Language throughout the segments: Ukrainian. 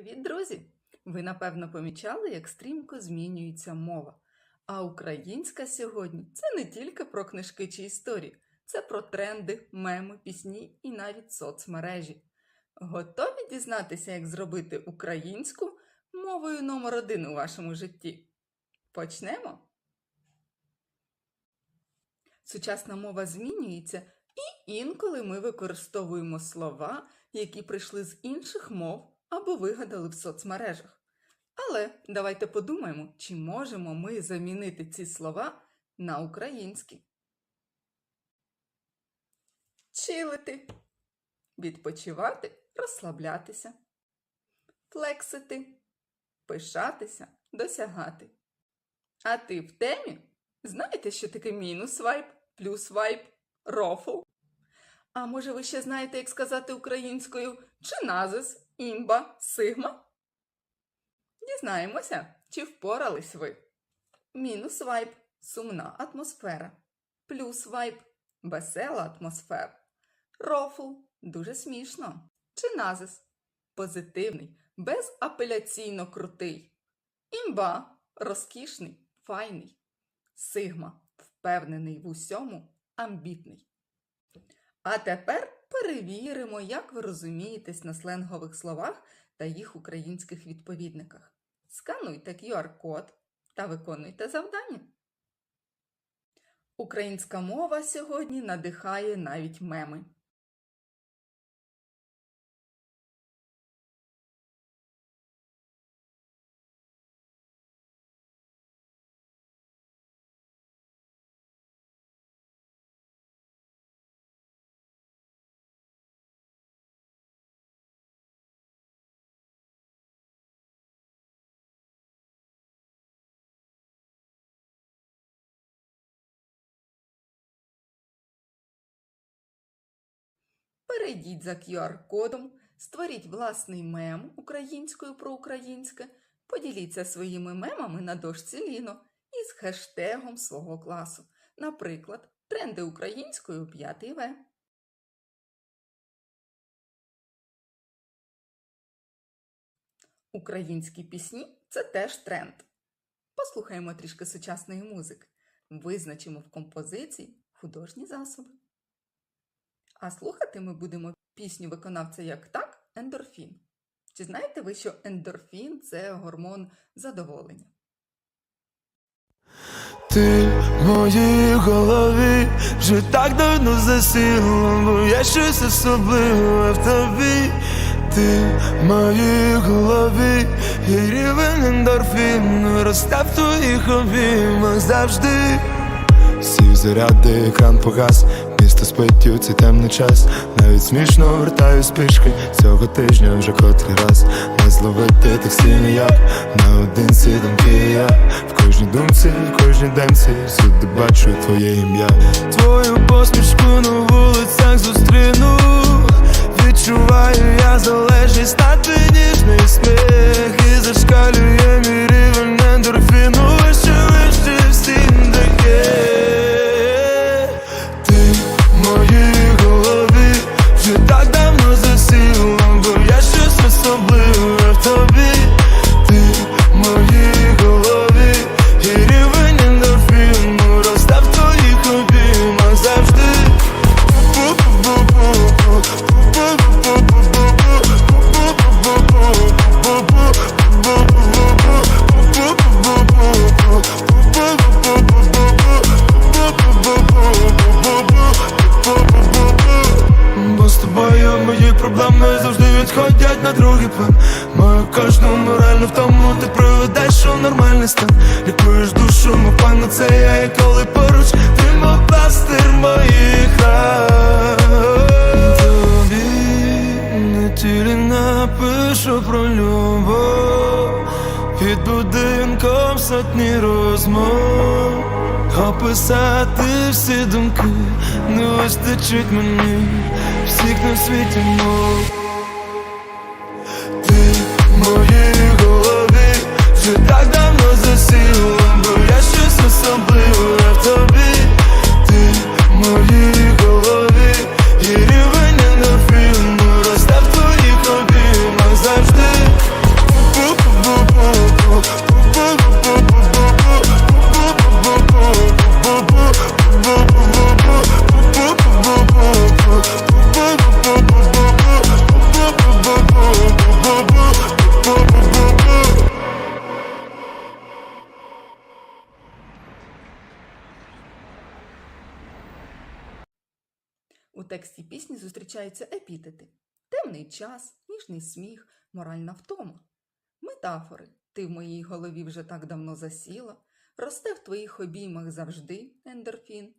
Привіт, друзі! Ви напевно помічали, як стрімко змінюється мова. А українська сьогодні це не тільки про книжки чи історії, це про тренди, меми, пісні і навіть соцмережі. Готові дізнатися, як зробити українську мовою номер один у вашому житті? Почнемо. Сучасна мова змінюється, і інколи ми використовуємо слова, які прийшли з інших мов або вигадали в соцмережах. Але давайте подумаємо, чи можемо ми замінити ці слова на українські. Чилити, відпочивати, розслаблятися, флексити, пишатися, досягати. А ти в темі? Знаєте, що таке мінус вайп, плюс вайп, рофл? А може ви ще знаєте, як сказати українською чиназис, імба, сигма? Дізнаємося, чи впорались ви. Мінус вайб сумна атмосфера. Плюс вайб весела атмосфера. Рофл дуже смішно. Чиназис позитивний, безапеляційно крутий. Імба розкішний, файний. Сигма впевнений в усьому, амбітний. А тепер перевіримо, як ви розумієтесь на сленгових словах та їх українських відповідниках. Скануйте QR-код та виконуйте завдання. Українська мова сьогодні надихає навіть меми. Перейдіть за QR-кодом, створіть власний мем українською про українське, поділіться своїми мемами на дошці Ліно із хештегом свого класу. Наприклад, тренди українською 5 В. Українські пісні це теж тренд. Послухаємо трішки сучасної музики. Визначимо в композиції художні засоби. А слухати ми будемо пісню виконавця як так ендорфін. Чи знаєте ви, що ендорфін це гормон задоволення? Ти в моїй голові вже так давно засіла, бо є щось особливе в тобі. Ти в моїй голові, і рівень ендорфіну росте в твоїх обіймах завжди. Сів заряди, екран погас, місто спить у цей темний час. Навіть смішно вертаю спішки цього тижня вже котрий раз. Не зловити таксі ніяк, наодинці думки я В кожній думці, в кожній демці, всюди бачу твоє ім'я. Твою посмішку на вулицях зустріну. Відчуваю я залежність на твій ніжний сміх І зашкалює мій рівень ендорфіну завжди відходять на другий план. Мою кожну моральну втому ти приведеш у нормальний стан. Лікуєш душу, мов панацея, і коли поруч ти мов пластир моїх ран. Тобі на тілі напишу про любов. Під будинком сотні розмов. Описати всі думки. Не вистачить мені всіх на світі мов тексті пісні зустрічаються епітети: темний час, ніжний сміх, моральна втома. Метафори ти в моїй голові вже так давно засіла, росте в твоїх обіймах завжди ендорфін.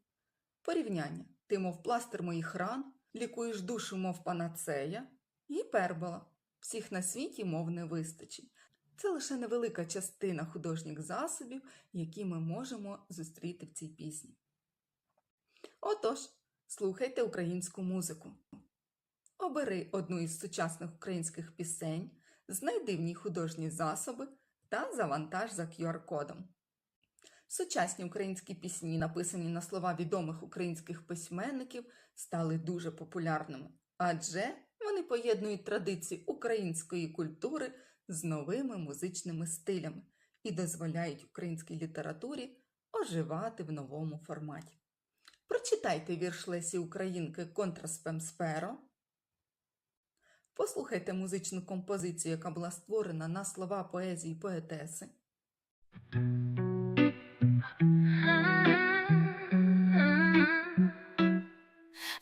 Порівняння ти, мов пластир моїх ран, лікуєш душу, мов панацея, гіпербола. Всіх на світі мов не вистачить. Це лише невелика частина художніх засобів, які ми можемо зустріти в цій пісні. Отож, слухайте українську музику. Обери одну із сучасних українських пісень, знайди в ній художні засоби та завантаж за QR-кодом. Сучасні українські пісні, написані на слова відомих українських письменників, стали дуже популярними, адже вони поєднують традиції української культури з новими музичними стилями і дозволяють українській літературі оживати в новому форматі. Прочитайте вірш Лесі Українки Контраспем Сперо. Послухайте музичну композицію, яка була створена на слова поезії поетеси.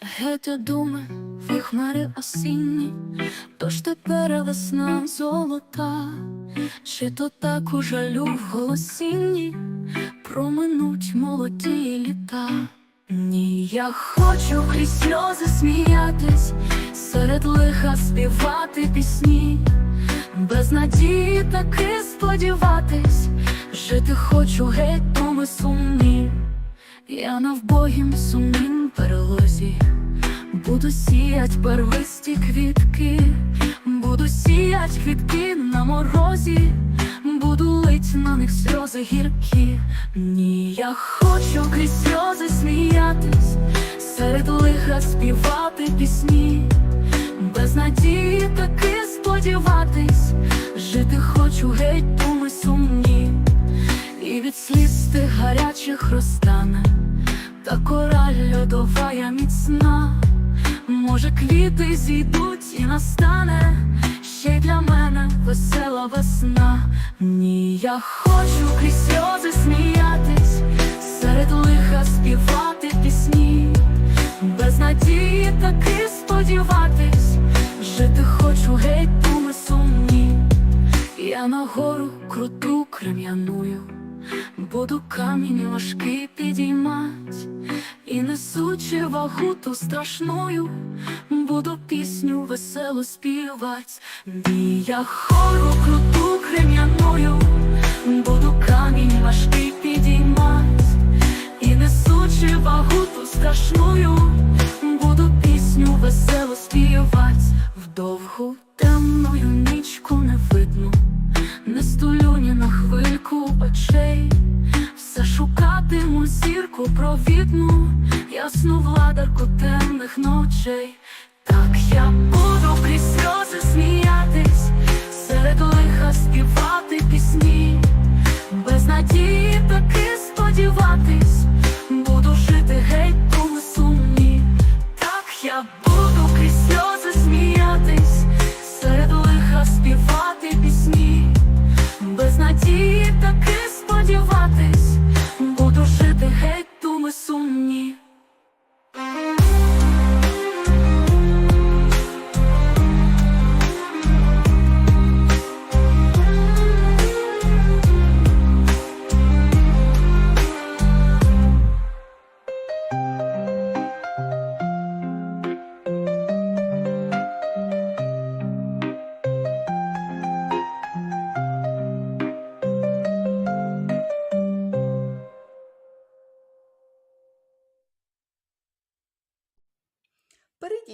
Геть думи, вихмари осінні, тож тепер весна золота, чи то так у жалю в голосінні проминуть молоді літа. Ні, я хочу крізь сльози сміятись, серед лиха співати пісні, без надії таки сподіватись, жити хочу геть думи сумні. Я на вбогім сумнім перелозі. Буду сіять первисті квітки, буду сіять квітки на морозі, буду лить на них сльози гіркі. Ні, я хочу крізь сльози сміятись, серед лиха співати пісні, без надії таки сподіватись, жити хочу геть думи сумні, і від сліз тих гарячих розтане, та кораль льодова я міцна. Може, квіти зійдуть і настане ще й для мене весела весна. Ні, я хочу крізь сльози сміятись, серед лиха співати пісні, без надії таки сподіватись, жити хочу геть думи сумні. Я на гору круту крем'яную, буду камінь важкий підіймать. І несучи вагу ту страшною, буду пісню веселу співать. Ні, я хору круту крем'яною, буду камінь важкий підіймать, і несучи вагу ту страшною,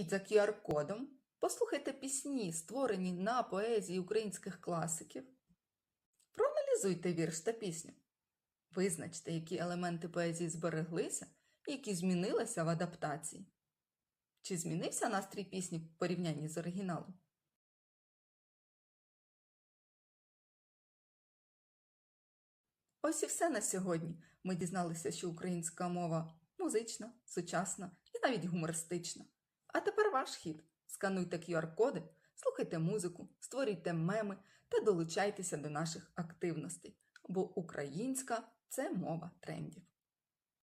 Перейдіть за QR-кодом, послухайте пісні, створені на поезії українських класиків. Проаналізуйте вірш та пісню. Визначте, які елементи поезії збереглися і які змінилися в адаптації. Чи змінився настрій пісні в порівнянні з оригіналом? Ось і все на сьогодні. Ми дізналися, що українська мова музична, сучасна і навіть гумористична. А тепер ваш хід. Скануйте QR-коди, слухайте музику, створюйте меми та долучайтеся до наших активностей, бо українська це мова трендів.